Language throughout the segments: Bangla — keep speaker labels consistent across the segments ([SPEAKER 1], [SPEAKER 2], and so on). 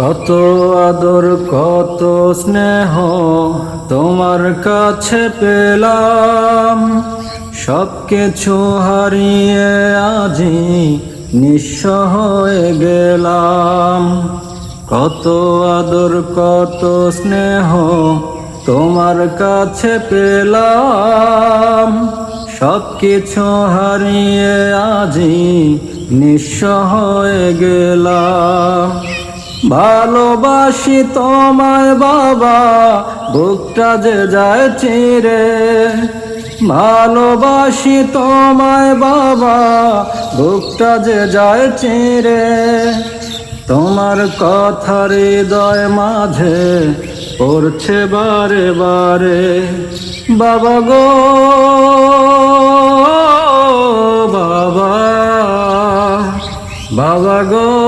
[SPEAKER 1] কত আদর, কত স্নেহ তোমার কাছে পেলাম। সব কিছু হারিয়ে আজি নিঃস্ব হয়ে গেলাম। কত আদর, কত স্নেহ তোমার কাছে পেলাম। সব কিছু হারিয়ে আজি নিঃস্ব হয়ে গেলাম। ভালোবাসি তোমায় বাবা, বুকটা যে যায় চিরে। ভালোবাসি তোমায় বাবা, বুকটা যে যায় চিরে। তোমার কথা হৃদয় মাঝে পড়ছে বারে বারে। বাবা গো, বাবা বাবা গো।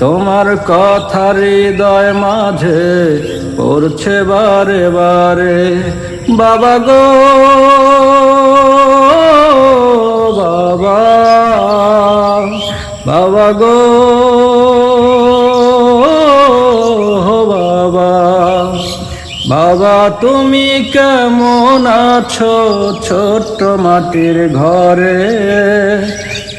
[SPEAKER 1] তোমার কথা হৃদয় মাঝে পড়ছে বারে বারে। বাবা গো, বাবা বাবা গো, বাবা বাবা, তুমি কেমন আছো ছোট্ট মাটির ঘরে?